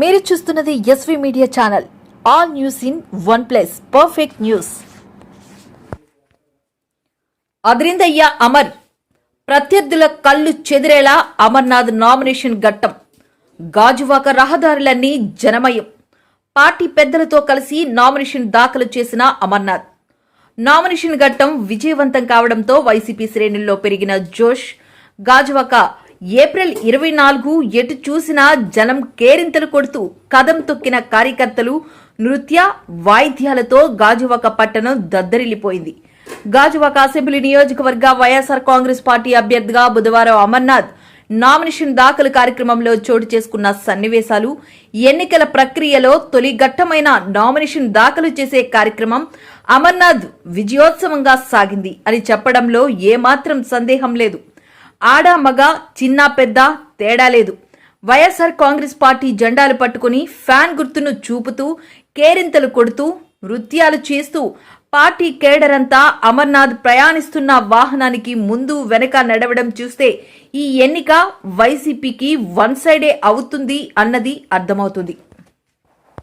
మీరు చూస్తున్నది SV media channel. All news in one place perfect news అద్రిందయ్య Amar. ప్రత్యర్థుల కళ్ళు చెదిరేలా అమర్నాథ్ నామినేషన్ ఘట్టం. గాజువాక రహదారులన్నీ జనమయం. పార్టీ పెద్దలతో కలిసి నామినేషన్ దాఖలు చేసిన అమర్నాథ్. నామినేషన్ ఘట్టం విజయవంతం కావడంతో వైసీపీ శ్రేణుల్లో పెరిగిన జోష్ గాజువాక ఏప్రిల్ ఇరవై నాలుగు ఎటు చూసినా జనం కేరింతలు కొడుతూ కదం తొక్కిన కార్యకర్తలు నృత్య వాయిద్యాలతో గాజువాక పట్టణం దద్దరిల్లిపోయింది. గాజువాక అసెంబ్లీ నియోజకవర్గ వైఎస్ఆర్ కాంగ్రెస్ పార్టీ అభ్యర్థిగా బుధవారం అమర్నాథ్ నామినేషన్ దాఖలు కార్యక్రమంలో చోటు చేసుకున్న సన్నివేశాలు ఎన్నికల ప్రక్రియలో తొలి ఘట్టమైన నామినేషన్ దాఖలు చేసే కార్యక్రమం అమర్నాథ్ విజయోత్సవంగా సాగింది అని చెప్పడంలో ఏమాత్రం సందేహం లేదు. ఆడ మగ చిన్న పెద్ద తేడా లేదు. వైఎస్ఆర్ కాంగ్రెస్ పార్టీ జెండాలు పట్టుకుని ఫ్యాన్ గుర్తును చూపుతూ కేరింతలు కొడుతూ నృత్యాలు చేస్తూ పార్టీ కేడర్ అంతా అమర్నాథ్ ప్రయాణిస్తున్న వాహనానికి ముందు వెనక నడవడం చూస్తే ఈ ఎన్నిక వైసీపీకి వన్ సైడే అవుతుంది అన్నది అర్థమవుతుంది.